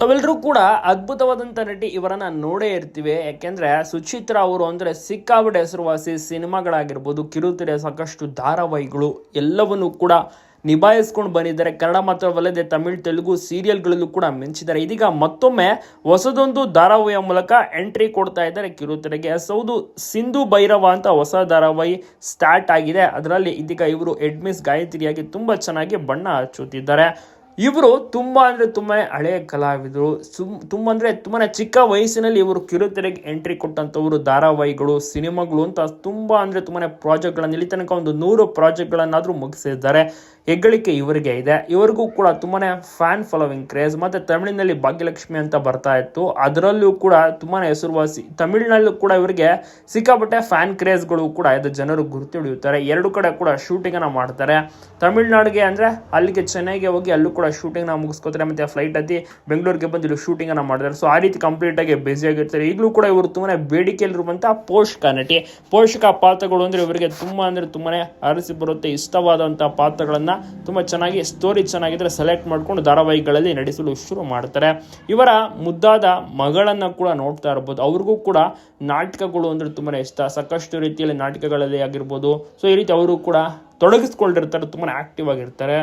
ತಾವೆಲ್ಲರೂ ಕೂಡ ಅದ್ಭುತವಾದಂಥ ನಟಿ ಇವರನ್ನ ನೋಡೇ ಇರ್ತೀವಿ. ಯಾಕೆಂದ್ರೆ ಸುಚಿತ್ರ ಅವರು ಅಂದ್ರೆ ಸಿಕ್ಕಾಬಿಟ್ಟೆ ಹೆಸರುವಾಸಿ ಸಿನಿಮಾಗಳಾಗಿರ್ಬೋದು ಕಿರುತೆರೆ ಸಾಕಷ್ಟು ಧಾರಾವಾಹಿಗಳು ಎಲ್ಲವನ್ನು ಕೂಡ ನಿಭಾಯಿಸ್ಕೊಂಡು ಬಂದಿದ್ದಾರೆ. ಕನ್ನಡ ಮಾತ್ರವಲ್ಲದೆ ತಮಿಳ್, ತೆಲುಗು ಸೀರಿಯಲ್ಗಳಲ್ಲೂ ಕೂಡ ಮಿಂಚಿದ್ದಾರೆ. ಇದೀಗ ಮತ್ತೊಮ್ಮೆ ಹೊಸದೊಂದು ಧಾರಾವಾಹಿಯ ಮೂಲಕ ಎಂಟ್ರಿ ಕೊಡ್ತಾ ಇದ್ದಾರೆ ಕಿರುತೆರೆಗೆ ಸೌದು ಸಿಂಧು ಭೈರವ ಅಂತ ಹೊಸ ಧಾರಾವಾಹಿ ಸ್ಟಾರ್ಟ್ ಆಗಿದೆ. ಅದರಲ್ಲಿ ಇದೀಗ ಇವರು ಎಡ್ಮಿಸ್ ಗಾಯತ್ರಿಯಾಗಿ ತುಂಬಾ ಚೆನ್ನಾಗಿ ಬಣ್ಣ ಹಚ್ಚುತ್ತಿದ್ದಾರೆ. ಇವರು ತುಂಬ ಅಂದರೆ ತುಂಬಾ ಹಳೆಯ ಕಲಾವಿದರು, ಸುಮ್ ತುಂಬ ಅಂದರೆ ತುಂಬಾ ಚಿಕ್ಕ ವಯಸ್ಸಿನಲ್ಲಿ ಇವರು ಕಿರುತೆರೆಗೆ ಎಂಟ್ರಿ ಕೊಟ್ಟಂಥವರು, ಧಾರಾವಾಹಿಗಳು, ಸಿನಿಮಾಗಳು ಅಂತ ತುಂಬ ಅಂದರೆ ತುಂಬಾ ಪ್ರಾಜೆಕ್ಟ್ಗಳನ್ನು ಇಲ್ಲಿ ತನಕ ಒಂದು ನೂರು ಪ್ರಾಜೆಕ್ಟ್ಗಳನ್ನಾದರೂ ಮುಗಿಸಿದ್ದಾರೆ. ಹೆಗ್ಗಳಿಕೆ ಇವರಿಗೆ ಇದೆ. ಇವರಿಗೂ ಕೂಡ ತುಂಬಾ ಫ್ಯಾನ್ ಫಾಲೋವಿಂಗ್ ಕ್ರೇಜ್ ಮತ್ತು ತಮಿಳಿನಲ್ಲಿ ಭಾಗ್ಯಲಕ್ಷ್ಮಿ ಅಂತ ಬರ್ತಾ ಇತ್ತು. ಅದರಲ್ಲೂ ಕೂಡ ತುಂಬಾ ಹೆಸರುವಾಸಿ, ತಮಿಳಿನಲ್ಲೂ ಕೂಡ ಇವರಿಗೆ ಸಿಕ್ಕಾಪಟ್ಟೆ ಫ್ಯಾನ್ ಕ್ರೇಜ್ಗಳು ಕೂಡ ಇದೆ. ಜನರು ಗುರುತು ಹಿಡಿಯುತ್ತಾರೆ. ಎರಡು ಕಡೆ ಕೂಡ ಶೂಟಿಂಗನ್ನು ಮಾಡ್ತಾರೆ. ತಮಿಳ್ನಾಡಿಗೆ ಅಂದರೆ ಅಲ್ಲಿಗೆ ಚೆನ್ನೈಗೆ ಹೋಗಿ ಅಲ್ಲೂ ಕೂಡ ಶೂಟಿಂಗ್ನ ಮುಗಿಸ್ಕೋತಾರೆ, ಮತ್ತೆ ಫ್ಲೈಟ್ ಹತ್ತಿ ಬೆಂಗಳೂರಿಗೆ ಬಂದು ಇಲ್ಲಿ ಶೂಟಿಂಗ್ ಅನ್ನ ಮಾಡಿದ್ದಾರೆ ಸೊ ಆ ರೀತಿ ಕಂಪ್ಲೀಟ್ ಆಗಿ ಬ್ಯುಸಿ ಆಗಿರ್ತಾರೆ. ಈಗಲೂ ಕೂಡ ಇವರು ತುಂಬಾ ಬೇಡಿಕೆಯಲ್ಲಿರುವಂಥ ಪೋಷಕ ನಟಿ. ಪೋಷಕ ಪಾತ್ರಗಳು ಅಂದ್ರೆ ಇವರಿಗೆ ತುಂಬಾ ಅಂದ್ರೆ ತುಂಬಾನೇ ಅರಸಿ ಬರುತ್ತೆ ಇಷ್ಟವಾದಂಥ ಪಾತ್ರಗಳನ್ನ ತುಂಬಾ ಚೆನ್ನಾಗಿ ಸ್ಟೋರಿ ಚೆನ್ನಾಗಿದ್ರೆ ಸೆಲೆಕ್ಟ್ ಮಾಡ್ಕೊಂಡು ಧಾರಾವಾಹಿಗಳಲ್ಲಿ ನಡೆಸಲು ಶುರು ಮಾಡ್ತಾರೆ. ಇವರ ಮುದ್ದಾದ ಮಗಳನ್ನ ಕೂಡ ನೋಡ್ತಾ ಇರ್ಬೋದು. ಅವ್ರಿಗೂ ಕೂಡ ನಾಟಕಗಳು ಅಂದ್ರೆ ತುಂಬಾ ಇಷ್ಟ. ಸಾಕಷ್ಟು ರೀತಿಯಲ್ಲಿ ನಾಟಕಗಳಲ್ಲಿ ಆಗಿರ್ಬೋದು. ಸೊ ಈ ರೀತಿ ಅವರು ಕೂಡ ತೊಡಗಿಸ್ಕೊಂಡಿರ್ತಾರೆ ತುಂಬಾ ಆಕ್ಟಿವ್ ಆಗಿರ್ತಾರೆ.